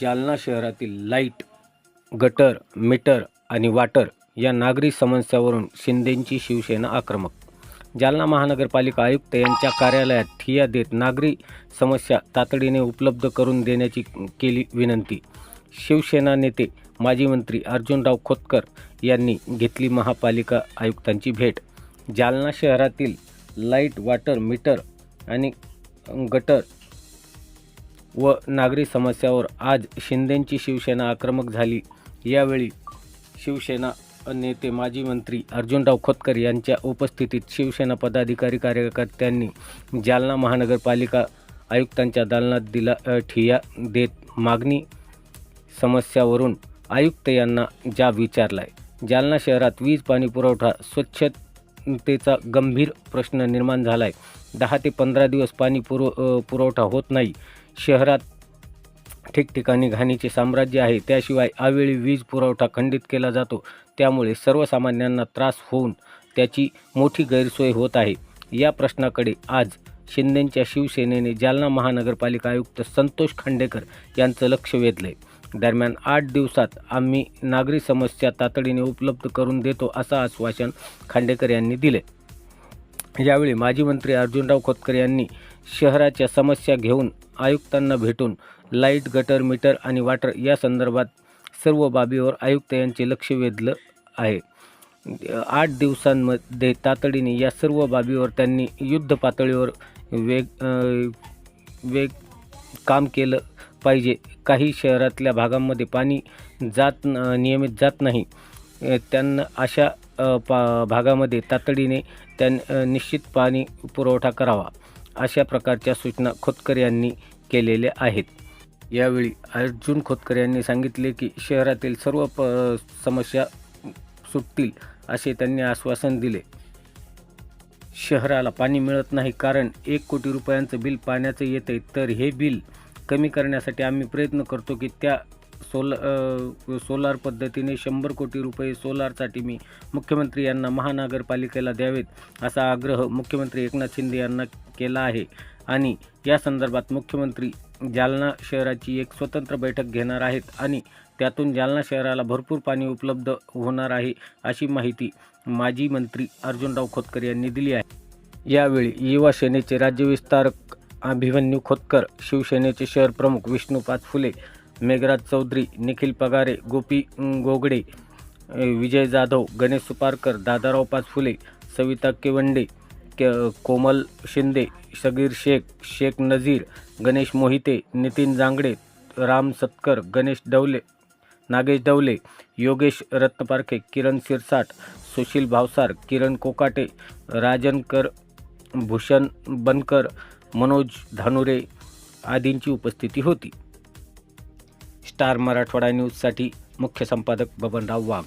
जालना शहरातील light gutter meter आणि water या नागरी समस्यावरून शिंदेंची शिवसेना आक्रमक. जालना महानगरपालिका आयुक्त यांच्या कार्यालयात ठिया देत नागरी समस्या तातडीने उपलब्ध करून देण्याची केली विनंती. शिवसेना नेते माजी मंत्री अर्जुनराव खोतकर यांनी घेतली महापालिका आयुक्तांची भेट. जालना शहरातील लाइट वॉटर मीटर आणि गटर व नागरी समस्यावर आज शिंदेंची शिवसेना आक्रमक झाली. यावेळी शिवसेना नेते माजी मंत्री अर्जुनराव खोतकर यांच्या उपस्थितीत शिवसेना पदाधिकारी कार्यकर्त्यांनी जालना महानगरपालिका आयुक्तांच्या दालनात दिला ठिया देत मागणी समस्यावरून आयुक्त यांना जाब विचारलाय. जालना शहरात वीज पाणी पुरवठा स्वच्छतेचा गंभीर प्रश्न निर्माण झालाय. दहा ते पंधरा दिवस पाणी पुरव पुरवठा होत नाही. शहरात ठिकठिकाणी घाणीचे साम्राज्य आहे. त्याशिवाय अवेळी वीज पुरवठा खंडित केला जातो. त्यामुळे सर्वसामान्यांना त्रास होऊन त्याची मोठी गैरसोय होत आहे. या प्रश्नाकडे आज शिंदेंच्या शिवसेनेने जालना महानगरपालिका आयुक्त संतोष खांडेकर यांचं लक्ष वेधलंय. दरम्यान आठ दिवसात आम्ही नागरी समस्या तातडीने उपलब्ध करून देतो असं आश्वासन खांडेकर यांनी दिले यावेळी माजी मंत्री अर्जुनराव खोतकर यांनी शहराच्या समस्या घेऊन आयुक्तांना भेटून लाइट गटर मीटर आणि वॉटर या संदर्भात सर्व बाबीवर आयुक्त यांचे लक्ष वेधलं आहे. आठ दिवसांमध्ये तातडीने या सर्व बाबीवर त्यांनी युद्ध पातळीवर वेग वेग काम केलं पाहिजे. काही शहरातल्या भागांमध्ये पाणी जात नियमित जात नाही. त्यांना अशा पा भागामध्ये तातडीने त्यां निश्चित पाणी पुरवठा करावा. अशा प्रकारच्या सूचना खोतकर यांनी केलेल्या आहेत. यावेळी अर्जुन खोतकर यांनी सांगितले की शहरातील सर्व प समस्या सुटतील असे त्यांनी आश्वासन दिले. शहराला पाणी मिळत नाही कारण एक कोटी रुपयांचं बिल पाण्याचं येते तर हे बिल कमी करण्यासाठी आम्ही प्रयत्न करतो की त्या सोल सोलार पद्धतीने शंभर कोटी रुपये सोलारसाठी मी मुख्यमंत्री यांना महानगरपालिकेला द्यावेत असा आग्रह मुख्यमंत्री एकनाथ शिंदे यांना केला आहे. आणि या संदर्भात मुख्यमंत्री जालना शहराची एक स्वतंत्र बैठक घेणार आहेत आणि त्यातून जालना शहराला भरपूर पाणी उपलब्ध होणार आहे अशी माहिती माजी मंत्री अर्जुनराव खोतकर यांनी दिली आहे. यावेळी युवा सेनेचे राज्य विस्तारक अभिमन्यू खोतकर शिवसेनेचे शहर प्रमुख विष्णुपाद फुले मेघराज चौधरी निखिल पगारे गोपी गोगडे विजय जाधव गणेश सुपारकर दादाराव पाचफुले सविता केवंडे के कोमल शिंदे सगीर शेख शेख नझीर गणेश मोहिते नितीन जांगडे राम सत्कर गणेश डवले नागेश डवले योगेश रत्नपारखे किरण सिरसाट सुशील भावसार किरण कोकाटे राजनकर भूषण बनकर मनोज धानुरे आदींची उपस्थिती होती. स्टार मराठवाडा न्यूजसाठी मुख्य संपादक बबनराव वाघ.